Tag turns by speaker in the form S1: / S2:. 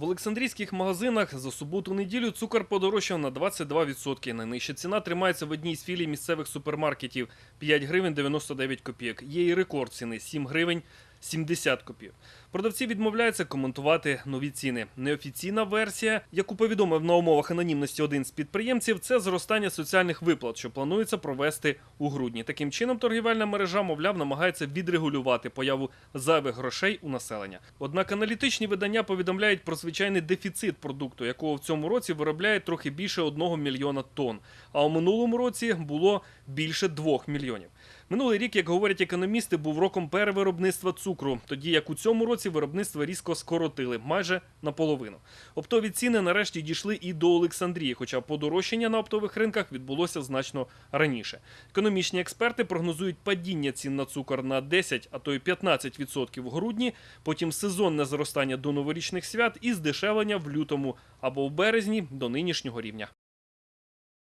S1: В Олександрійських магазинах за суботу-неділю цукор подорожчав на 22%. Найнижча ціна тримається в одній з філій місцевих супермаркетів – 5 гривень 99 копійок. Є і рекорд ціни – 7 гривень 70 копійок. Продавці відмовляються коментувати нові ціни. Неофіційна версія, яку повідомив на умовах анонімності один з підприємців, це зростання соціальних виплат, що планується провести у грудні. Таким чином, торгівельна мережа, мовляв, намагається відрегулювати появу зайвих грошей у населення. Однак аналітичні видання повідомляють про звичайний дефіцит продукту, якого в цьому році виробляють трохи більше 1 мільйона тонн. А у минулому році було більше 2 мільйонів. Минулий рік, як говорять економісти, був роком перевиробництва цукру, тоді як у цьому році виробництво різко скоротили майже наполовину. Оптові ціни нарешті дійшли і до Олександрії, хоча подорожчання на оптових ринках відбулося значно раніше. Економічні експерти прогнозують падіння цін на цукор на 10, а то й 15% в грудні, потім сезонне зростання до новорічних свят і здешевлення в лютому або в березні до нинішнього рівня.